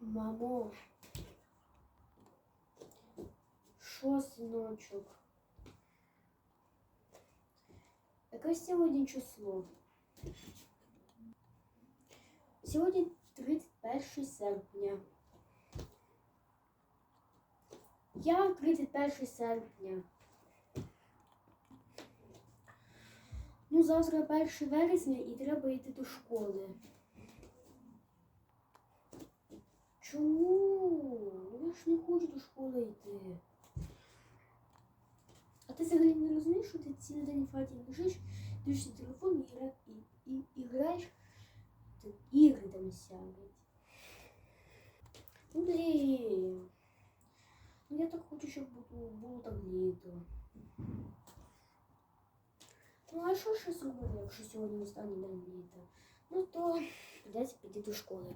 Мамо. Що, синочок? Яке сьогодні число? Сьогодні 31 серпня. Я 31 серпня. Ну, завтра 1 вересня і треба йти до школи. Чому? Я ж не хочу до школи йти. А ти взагалі не розумієш, що ти цілий день в хаті лежиш, дивишся телефон і, гра... і, і, і граєш та ігри там сядуть. Ну блін. Ну я так хочу, щоб було, було так літо. Ну а що ще зробити, якщо сьогодні останній день літа? Ну то придеться піти до школи.